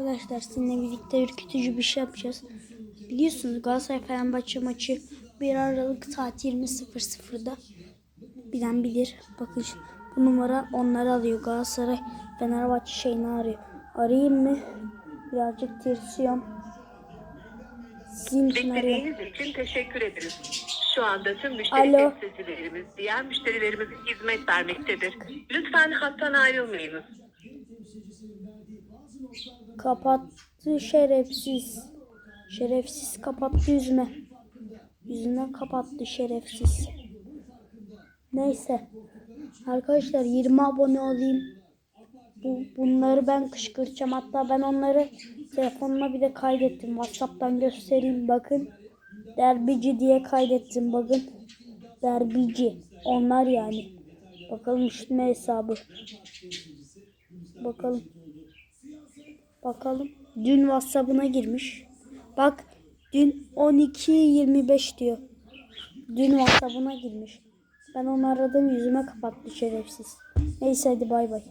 Arkadaşlar sizinle birlikte ürkütücü bir şey yapacağız. Biliyorsunuz Galatasaray Fenerbahçe maçı 1 Aralık saat 20.00'da bilen bilir. Bakın bu numara onları alıyor. Galatasaray Fenerbahçe şeyini arıyor. Arayayım mı? Birazcık tırsıyorum. Sizin için arıyorum. Beklediğiniz için teşekkür ederiz. Şu anda tüm müşteri Alo. temsilcilerimiz diğer müşterilerimize hizmet vermektedir. Lütfen hattan ayrılmayınız. Kapattı şerefsiz. Şerefsiz kapattı yüzüme. Yüzünden kapattı şerefsiz. Neyse. Arkadaşlar 20 abone olayım. Bu, bunları ben kışkırtacağım. Hatta ben onları telefonuma bir de kaydettim. Whatsapp'tan göstereyim bakın. Derbici diye kaydettim bakın. Derbici. Onlar yani. Bakalım işitme hesabı. Bakalım. Bakalım. Dün WhatsApp'ına girmiş. Bak dün 12.25 diyor. Dün WhatsApp'ına girmiş. Ben onu aradım yüzüme kapattı şerefsiz. Neyse hadi bay bay.